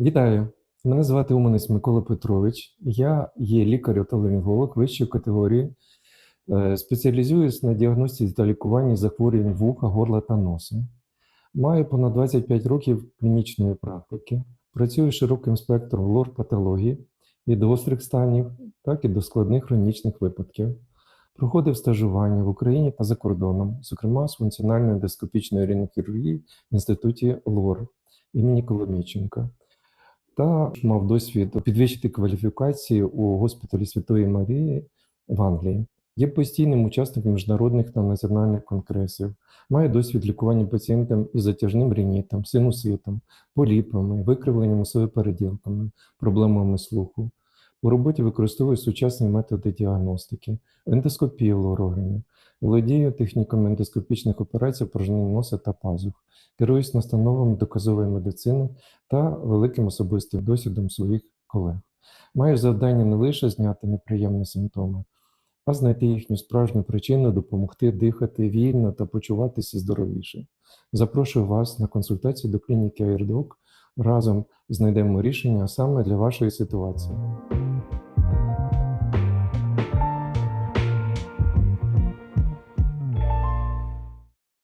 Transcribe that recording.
Вітаю! Мене звати Уманець Микола Петрович. Я є лікар-отоларинголог вищої категорії. Е, Спеціалізуюсь на діагностиці та лікуванні захворювань вуха, горла та носа. Маю понад 25 років клінічної практики. Працюю широким спектром лор-патології від гострих станів, так і до складних хронічних випадків. Проходив стажування в Україні та за кордоном, зокрема з функціональної ендоскопічної рінохірургії в інституті ЛОР імені Коломійченка та мав досвід підвищити кваліфікації у госпіталі Святої Марії в Англії. Є постійним учасником міжнародних та національних конгресів, має досвід лікування пацієнтам із затяжним рінітом, синуситом, поліпами, викривленням переділками, проблемами слуху. У роботі використовую сучасні методи діагностики, ендоскопію лорогенів, володію техніками ендоскопічних операцій порожнин носа та пазух, керуюсь настановами доказової медицини та великим особистим досвідом своїх колег. Маю завдання не лише зняти неприємні симптоми, а знайти їхню справжню причину, допомогти дихати вільно та почуватися здоровіше. Запрошую вас на консультацію до клініки AirDoc. Разом знайдемо рішення саме для вашої ситуації.